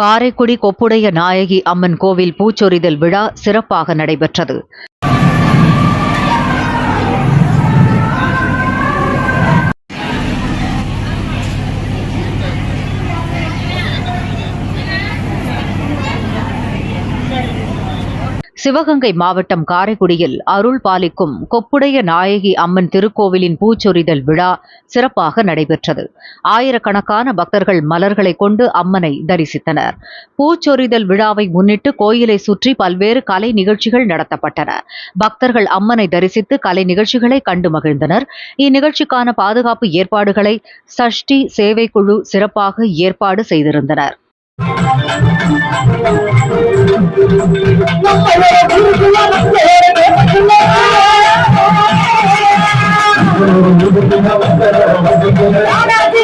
காரைக்குடி கொப்புடைய நாயகி அம்மன் கோவில் பூச்சொரிதல் விழா சிறப்பாக நடைபெற்றது. சிவகங்கை மாவட்டம் காரைக்குடியில் அருள் பாலிக்கும் கொப்புடைய நாயகி அம்மன் திருக்கோவிலின் பூச்சொரிதல் விழா சிறப்பாக நடைபெற்றது. ஆயிரக்கணக்கான பக்தர்கள் மலர்களை கொண்டு அம்மனை தரிசித்தனர். பூச்சொரிதல் விழாவை முன்னிட்டு கோயிலை சுற்றி பல்வேறு கலை நிகழ்ச்சிகள் நடத்தப்பட்டன. பக்தர்கள் அம்மனை தரிசித்து கலை நிகழ்ச்சிகளை கண்டு மகிழ்ந்தனர். இந்நிகழ்ச்சிக்கான பாதுகாப்பு ஏற்பாடுகளை சஷ்டி சேவைக்குழு சிறப்பாக ஏற்பாடு செய்திருந்தனர். Ahora sí,